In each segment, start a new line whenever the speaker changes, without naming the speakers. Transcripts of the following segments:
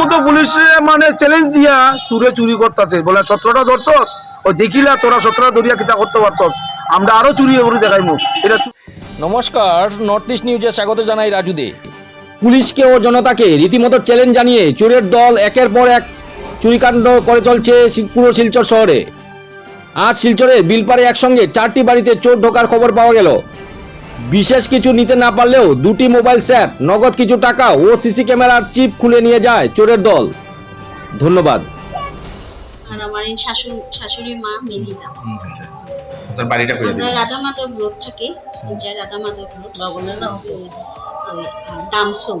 মতো পুলিশে মানে চ্যালেঞ্জ দিয়া চুরে চুরি করতেছে। বলে ও দেখিলা তোরা কিতা করতে পারছ আমরা চুরি এটা
নমস্কার নর্থ ইস্ট নিউজে স্বাগত জানাই রাজু দে। পুলিশকে ও জনতাকে রীতিমতো চ্যালেঞ্জ জানিয়ে চোরের দল একের পর এক চুরিকাণ্ড করে চলছে পুরো শিলচর শহরে। আজ শিলচরে বিলপাড়ে একসঙ্গে চারটি বাড়িতে চোর ঢোকার খবর পাওয়া গেল। বিশেষ কিছু নিতে না পারলেও দুটি মোবাইল সেট নগদ কিছু টাকা ও সিসি ক্যামেরার চিপ খুলে নিয়ে যায় চোরের দল। ধন্যবাদ।
আর আমার এই শাশুড়ি মা
বাড়িটা
আমরা রাধা মাধব রোড থাকি। যে রাধা মাধব রোড লবণের নাম দামসো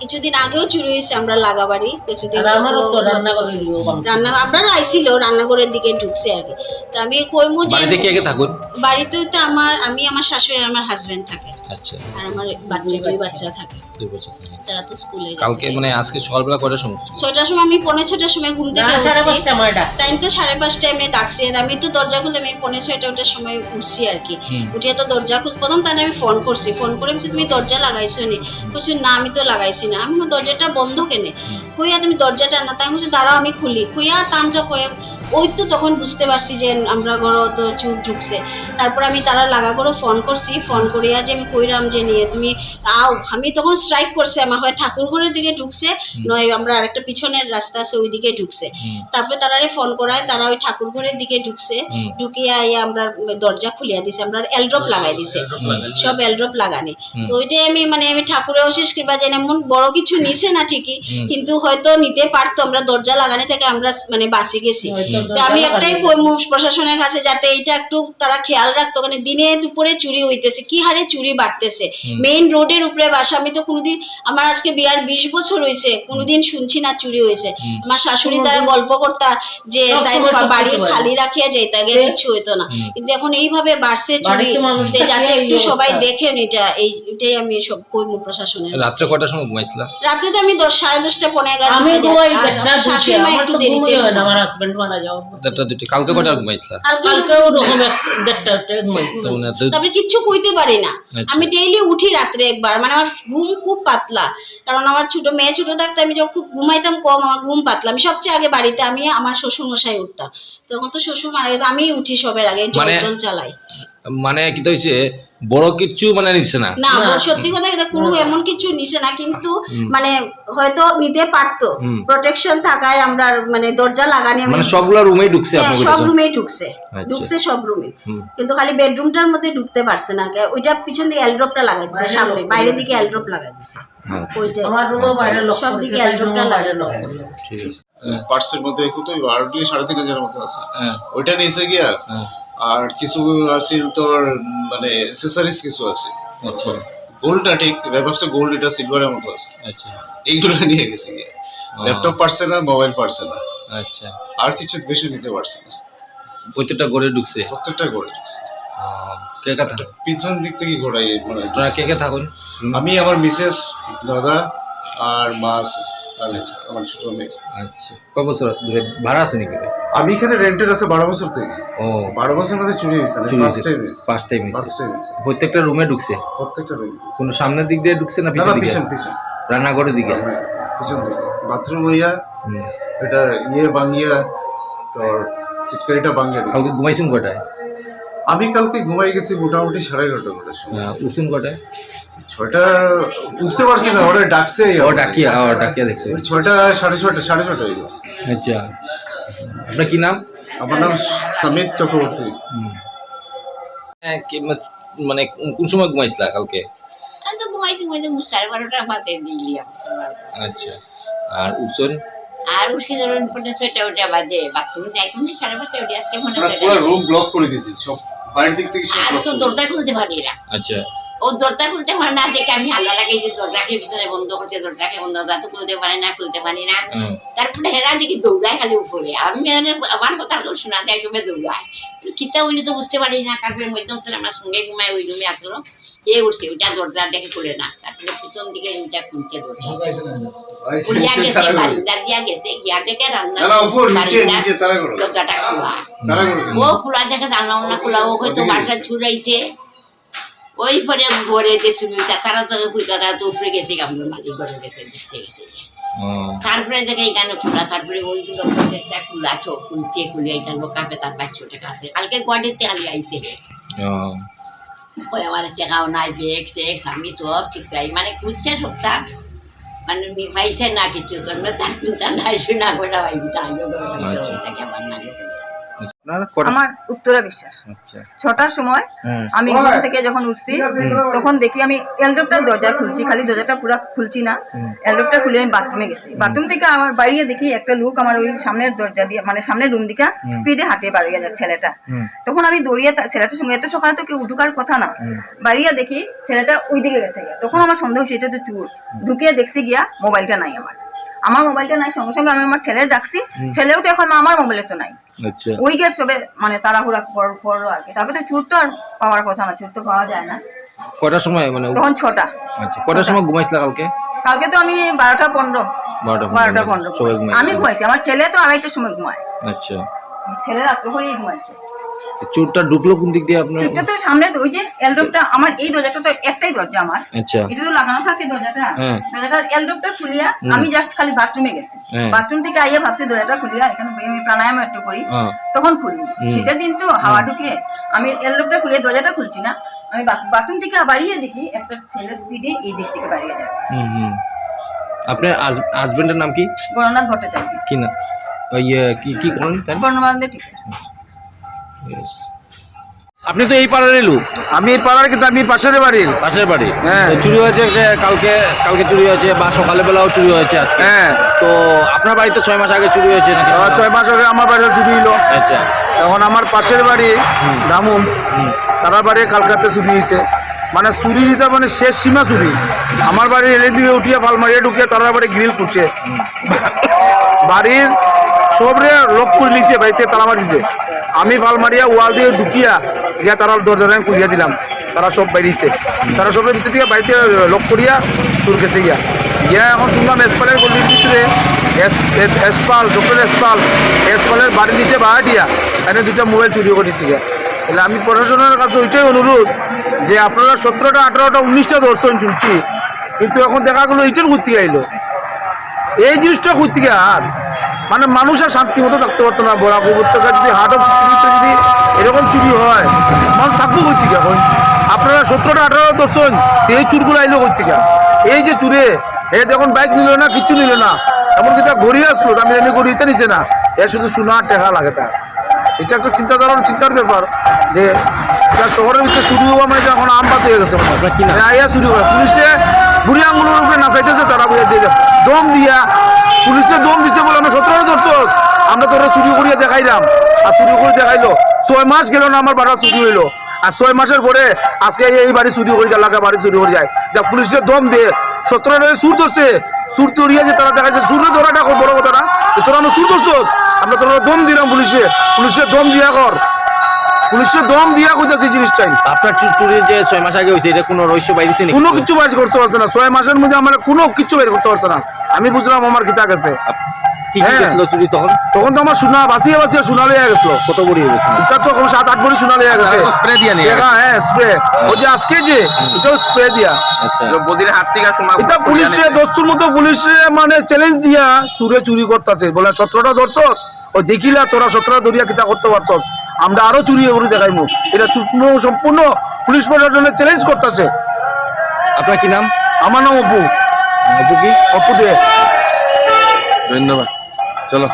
কিছুদিন আগেও চুরি হয়েছে আমরা লাগাবাড়ি কিছুদিন রান্না আপনারা আইছিল রান্নাঘরের দিকে ঢুকছে আর কি। তো আমি কইমু যে
বাড়িতে কে কে থাকুন?
বাড়িতে তো আমার আমি আমার শাশুড়ি আর আমার হাজবেন্ড থাকে।
আচ্ছা।
আর আমার বাচ্চা দুই বাচ্চা থাকে।
দুই বছর থেকে।
তারা তো স্কুলে
কালকে মানে আজকে সকালবেলা সময়
ছয়টার সময় আমি পৌনে ছটার সময় ঘুম থেকে উঠছি। টাইমকে সাড়ে পাঁচটায় এমনি ডাকছি। আর আমি তো দরজা খুলে আমি পৌনে ছয়টা ওটার সময় উঠছি আর কি। তো দরজা খুল প্রথম তাহলে আমি ফোন করছি। ফোন করে বলছি তুমি দরজা লাগাইছো নি বলছি না আমি তো লাগাইছি না। আমি দরজাটা বন্ধ কেনে? খুইয়া তুমি দরজাটা না তাই আমি বলছি দাঁড়াও আমি খুলি। খুইয়া টানটা কয়ে ওই তো তখন বুঝতে পারছি যে আমরা ঘর তো চুর ঢুকছে। তারপর আমি তারা লাগা করে ফোন করছি ফোন করিয়া যে আমি কইরাম যে নিয়ে তুমি আও আমি তখন স্ট্রাইক করছে আমার হয় ঠাকুর ঘরের দিকে ঢুকছে নয় আমরা আরেকটা পিছনের রাস্তা আছে ওই দিকে ঢুকছে তারপরে তারারে ফোন করায় তারা ওই ঠাকুর ঘরের দিকে ঢুকছে। ঢুকিয়া আইয়া আমরা দরজা খুলিয়া দিছে আমরা এলড্রপ লাগাই দিছে। সব এলড্রপ লাগানি। তো ওইটাই আমি মানে আমি ঠাকুরের অশেষ কৃপা যেন এমন বড় কিছু নিছে না ঠিকই কিন্তু হয়তো নিতে পারতো আমরা দরজা লাগানি থেকে আমরা মানে বাঁচে গেছি। আমি একটাই প্রশাসনের কাছে যাতে এটা একটু তারা খেয়াল রাখতো কারণ দিনে দুপুরে চুরি হইতেছে কি হারে চুরি বাড়তেছে? মেইন রোডের উপরে বাসা। আমি তো কোনোদিন আমার আজকে বিয়ার বিশ বছর হয়েছে কোনোদিন শুনছি না চুরি হয়েছে আমার শাশুড়ি তারা গল্প করতা যে তাই বাড়ি খালি রাখিয়া যাইতা গিয়ে কিছু হইতো না। কিন্তু এখন এইভাবে বাড়ছে চুরি যাতে একটু সবাই দেখেন এটা এই এটাই আমি সব কইমু প্রশাসনের কাছে।
রাত্রে কটার সময় ঘুমাইছিলা?
রাতে তো আমি দশ সাড়ে দশটা পনেরো এগারো
আমি ঘুমাই দুইটা
শাশুড়ি মা একটু দেরিতে
হয় আমার হাজবেন্ড মারা যাওয়ার
দেড়টা দুটি কালকে কটার ঘুমাইছিলা?
কালকে
ওরকম দেড়টা একটা ঘুমাইছি।
তো দুই-
তারপরে কিচ্ছু কইতে পারি না।
আচ্ছা।
আমি ডেইলি উঠি রাত্রে একবার। মানে আমার ঘুম খুব পাতলা। কারণ আমার ছোট মেয়ে ছোট থাকতে আমি যখন খুব ঘুমাইতাম কম আমার ঘুম পাতলা। আমি সবচেয়ে আগে বাড়িতে আমি আমার শ্বশুর মশাই উঠতাম। তখন তো শ্বশুর মারা গেছে আমি উঠি সবের আগে জল
মানে-
চালাই।
মানে কি তো হয়েছে বড় কিচ্ছু মানে নিচ্ছে না।
না। সত্যি কথা এটা কোনো এমন কিছু নিছে না কিন্তু মানে হয়তো নিতে পারতো। প্রোটেকশন থাকায় আমরা মানে দরজা লাগানি
মানে সবগুলা রুমেই ঢুকছে
হ্যাঁ,
আপনার
সব
কাছে?
রুমেই ঢুকছে।
আচ্ছা।
ঢুকছে সব রুমে। কিন্তু খালি বেডরুমটার মধ্যে ঢুকতে পারছে না। ওইটা পিছন দিকে এলড্রপটা লাগাই দিছে সামনে। বাইরের দিকে এলড্রপ লাগাই দিছে
হ্যাঁ,
ওইটাই।
আমার রুমও বাইরে লক
সব দিকে এলড্রপটা লাগাই দেওয়া
ঠিক আছে।
পার্সের মধ্যে কত হার্ডলি সাড়ে তিন হাজারের মতো আছে।
হ্যাঁ,
ওইটা নিয়েছে গিয়া
হ্যাঁ,
আর কিছু আছে তোর মানে এসেসারিজ কিছু আছে।
আচ্ছা।
গোল্ডটা ঠিক ভাবছে গোল্ড এটা সিলভারের মতো আছে।
আচ্ছা।
এইগুলো নিয়ে গেছে ল্যাপটপ পারছে না মোবাইল পারছে না।
আচ্ছা।
আর কিছু বেশি নিতে পারছে না।
প্রত্যেকটা গড়ে ঢুকছে?
প্রত্যেকটা গড়ে ঢুকছে।
কে কে থাকুন
পিছন দিক থেকে ঘোরাই মানে
কে কে থাকুন?
আমি আমার মিসেস দাদা আর মা আছে। আর আমার ছোট মেয়ে।
আচ্ছা ক বছর ধরে ভাড়া আছে নাকি?
আমি এখানে রেন্টেড আছে বারো বছর থেকে।
ও।
বারো বছর মধ্যে চুরি হয়েছে ফার্স্ট টাইম হয়েছে।
ফার্স্ট টাইম
ফার্স্ট টাইম হয়েছে।
প্রত্যেকটা রুমে ঢুকছে?
প্রত্যেকটা রুম
কোন সামনের দিক দিয়ে ঢুকছে না
না
পিছন
পিছন পিছন।
রান্নাঘরের দিকে?
পিছন দিকে। বাথরুম হইয়া
হুম।
এটা ইয়ে বাঙ্গিয়া তোর সিটকারিটা
ঘুমাইছেন কটায়?
আমি কালকে ঘুমাই গেছি মোটামুটি সাড়ে এগারোটা করে সময়।
আহ, উঠছেন কটায়?
ছয়টা উঠতে পারছি না ওরা ডাকছে
ও ডাকিয়া ও ডাকিয়া দেখছে।
ছয়টা সাড়ে ছয়টা সাড়ে ছয়টা হয়ে
আচ্ছা। আপনার কি নাম?
আমার নাম সমিত চক্রবর্তী।
হ্যাঁ, মানে কোন সময় ঘুমাইছিলা কালকে?
সাড়ে বারোটা বাজে দিলি
আচ্ছা। আর উঠছেন?
আর ধরুন ছয়টা ওটা বাজে বাথরুমে যাই। কোন সাড়ে পাঁচটা উঠে আজকে মনে
পুরো রুম ব্লক করে দিয়েছি সব বাইরের দিক থেকে
আর তো দরজা খুলতে পারি না।
আচ্ছা।
ও দরজা খুলতে পারে না দেখে আমি হাল্লা লাগাই যে দরজাকে পিছনে বন্ধ করতে দরজাকে বন্ধ দরজা তো খুলতে পারে না খুলতে পারি না। তারপরে হেরা দেখি দৌড়ায় খালি উপরে। আমি মানে আমার কথা শোনা যায় সবাই দৌড়ায়। কিতা হইলে তো বুঝতে পারি না তারপরে মধ্যম আমার সঙ্গে ঘুমায় ওই রুমে আসলো এ উঠছে ওইটা দরজা দেখে খুলে না। তারপরে পিছন দিকে রুমটা খুলছে দরজা। খুলিয়া গেছে বারিন্দা দিয়া গেছে গিয়া দেখে রান্না
না, না, উপর, নিচে,
বারিন্দার
নিচে, তারা করো।
দরজাটা খোলা।
তারা করে। দিয়েছে।
ও খোলা দেখে জানলাম না খোলা ও হয়তো বাসা ছুড়াইছে। ওই পরে ঘরে যে শুনি তারা তো কই তারা তো উপরে গেছে ঘরে গেছে দেখতে গেছে। তারপরে দেখে এখানে খোলা তারপরে ওইগুলো প্রত্যেকটা খোলা চোখ খুলছে খুলে এটা লোকাপে তার বাইশশো টাকা আছে। কালকে গুয়াহাটিতে আলি আইছে রে
ও,
ওই আমার টাকাও নাই ব্যাগ সেক্স আমি সব ঠিক রাই মানে খুঁজছে সবটা মানে মি- পাইছে না কিছু তো তার চিন্তা নাই শোনা গোটা ভাই। তাকে আমার
না
আমার উত্তরা বিশ্বাস
আচ্ছা।
ছটার সময় আমি ঘুম থেকে যখন উঠছি তখন দেখি আমি এলড্রপটার দরজা খুলছি খালি দরজাটা পুরো খুলছি না। এলড্রপটা খুলে আমি বাথরুমে গেছি। বাথরুম থেকে আমার বাড়িয়ে দেখি একটা লোক আমার ওই সামনের দরজা দিয়ে মানে সামনের রুম দিকে স্পিডে হাঁটিয়ে বাড়িয়ে যাচ্ছে ছেলেটা। তখন আমি দৌড়িয়ে ছেলেটার সঙ্গে এত সকালে তো কেউ ঢুকার কথা না। বাড়িয়ে দেখি ছেলেটা ওই দিকে গেছে তখন আমার সন্দেহ হয়েছে এটা তো চুর। ঢুকিয়ে দেখছি গিয়া মোবাইলটা নাই আমার। আমার মোবাইলটা নাই সঙ্গে সঙ্গে আমি আমার ছেলের ডাকছি। ছেলেও তো এখন আমার মোবাইলে তো নাই।
আচ্ছা।
ওই গেট সবে মানে তাড়াহুড়া কর- করল আর কি। তারপরে তো চুর তো আর পাওয়ার কথা না চুর তো পাওয়া যায় না।
কটার সময় মানে
তখন ছটা।
আচ্ছা কটার সময় ঘুমাইছিল কালকে?
কালকে তো আমি বারোটা পনেরো।
বারোটা
বারোটা পনেরো। আমি ঘুমাইছি। আমার ছেলে তো আড়াইটার সময় ঘুমায়।
আচ্ছা।
ছেলে রাত্রে করেই ঘুমাইছে
চোরটা ঢুকলো কোন দিক দিয়ে আপনার?
চুরটা তো সামনে ওই যে এলড্রপটা আমার এই দরজাটা তো একটাই দরজা আমার।
আচ্ছা।
এটা তো লাগানো থাকে দরজাটা।
হ্যাঁ।
দরজাটার এলড্রপটা খুলিয়া আমি জাস্ট খালি বাথরুমে গেছি।
হ্যাঁ।
বাথরুম থেকে আইয়া ভাবছি দরজাটা খুলিয়া এখানে বই আমি প্রাণায়াম একটু করি।
হ্যাঁ।
তখন খুলি। শীতের দিন তো হাওয়া ঢুকে। আমি এলড্রপটা খুলে দরজাটা খুলছি না। আমি বাথরুম থেকে বাড়িয়ে দেখি একটা ছেলে স্পিডে এই দিক থেকে বাড়িয়ে যায়
হুম আপনার হাজবেন্ডের নাম কি?
গণনাথ ভট্টাচার্য।
কি না? ওই ইয়ে, কি কি করেন
বর্ণমানদের টিচার.
আপনি তো এই পাড়ারই লোক।
আমি এই পাড়ার কিন্তু আমি পাশের বাড়ির।
পাশের বাড়ি?
হ্যাঁ।
চুরি হয়েছে যে কালকে কালকে চুরি হয়েছে বা সকালে বেলাও চুরি হয়েছে আজকে?
হ্যাঁ।
তো আপনার বাড়িতে ছয় মাস আগে চুরি হয়েছে নাকি?
ছয় মাস আগে আমার বাড়িতে চুরি হইল।
আচ্ছা।
এখন আমার পাশের বাড়ি দামুমস তারা বাড়ি কালকাতে চুরি হয়েছে। মানে চুরি দিতে মানে শেষ সীমা চুরি। আমার বাড়ির এলে দিয়ে উঠিয়ে ফাল মারিয়ে ঢুকিয়ে তারা বাড়ি গ্রিল করছে। বাড়ির সবরে লোক করে লিছে বাড়িতে তালা মারিছে। আমি ভালো মারিয়া ওয়াল দিয়ে ঢুকিয়া গিয়া তারা দরজা আমি খুলিয়া দিলাম। তারা সব বাইরিছে। তারা সবের ভিতর থেকে বাড়িতে লোক করিয়া চুর গেছে গিয়া। গিয়া এখন শুনলাম এসপালের গলির ভিতরে এসপাল, ডক্টর এসপাল, এসপালের বাড়ির নিচে ভাড়া দিয়া এখানে দুটা মোবাইল চুরি করেছি গিয়া। তাহলে আমি প্রশাসনের কাছে ওইটাই অনুরোধ যে আপনারা সতেরোটা, আঠারোটা, উনিশটা দর্শন শুনছি কিন্তু এখন দেখা গেলো, এইটার ঘুরতে আইলো। এই জিনিসটা ঘুরতে আর। মানে মানুষ আর শান্তি মতো থাকতে পারতো না বড় উপত্যকা যদি হার্ট অফ সিটিতে যদি এরকম চুরি হয় মানুষ থাকব কই থেকে এখন? আপনারা সতেরোটা আঠারো দর্শন এই চুরগুলো আইলো কই থেকে এই যে চুরে এ যখন বাইক নিল না কিচ্ছু নিল না এমনকি তার গড়ি আসলো আমি জানি গড়িতে নিছে না এ শুধু সোনা টেকা লাগে তার। এটা একটা চিন্তাধারার চিন্তার ব্যাপার যে শহরের ভিতরে চুরি হওয়া মানে এখন আম পাত হয়ে গেছে আইয়া চুরি করে পুলিশে বুড়ি আঙ্গুলের উপরে নাচাইতেছে, তারা বুঝে দিয়ে দম দিয়া, পুলিশে দম দিছে বলে আমরা সতেরো ধরছ আমরা তোরা চুরি করিয়া দেখাইলাম। আর চুরি করে দেখাইলো, ছয় মাস গেল না আমার বাড়া চুরি হইল। আর ছয় মাসের পরে আজকে এই বাড়ি চুরি করে যায় বাড়ি চুরি করে যায়। যা পুলিশের দম দিয়ে সতেরো সুর ধরছে, সুর ধরিয়া যে তারা দেখাচ্ছে সুরে ধরাটা বড় না তোরা আমরা সুর ধরছ, আমরা তোরা দম দিলাম পুলিশে পুলিশের দম দিয়া কর। পুলিশের দম দিয়া কোথাছে জিনিস চাই।
আপনার চুরি যে ছয় মাস আগে হয়েছে এটা কোনো রহস্য বাইরেছে
কোনো কিছু বাইর করতে পারছে না। ছয় মাসের মধ্যে আমার কোনো কিছু বের করতে পারছে না। আমি বুঝলাম আমার কিতা গেছে।
কি কি
হ্যাঁ।
গেছিল চুরি তখন?
তখন তো আমার সোনা বাঁচিয়ে বাঁচিয়ে সোনা লইয়া গেছিল।
কত বড়ি
এটা তো এখন সাত আট ভরি সোনা লইয়া গেছে।
স্প্রে দিয়ে নিয়ে
হ্যাঁ স্প্রে ওই যে আজকে যে এটাও স্প্রে দিয়া।
আচ্ছা।
বদির হাত থেকে সোনা
এটা পুলিশে দস্তুর মতো পুলিশে মানে চ্যালেঞ্জ দিয়া চুরে চুরি করতেছে। বলে সতেরোটা ধরছ? ও দেখিলা তোরা সতরা দরিয়া কিতা করতে পারছ আমরা আরও চুরি করে দেখাইমু। এটা সম্পূর্ণ সম্পূর্ণ পুলিশ প্রশাসনের চ্যালেঞ্জ করতেছে।
আপনার কি নাম?
আমার নাম অপু।
অপু কি?
অপু দে।
ধন্যবাদ। চলো।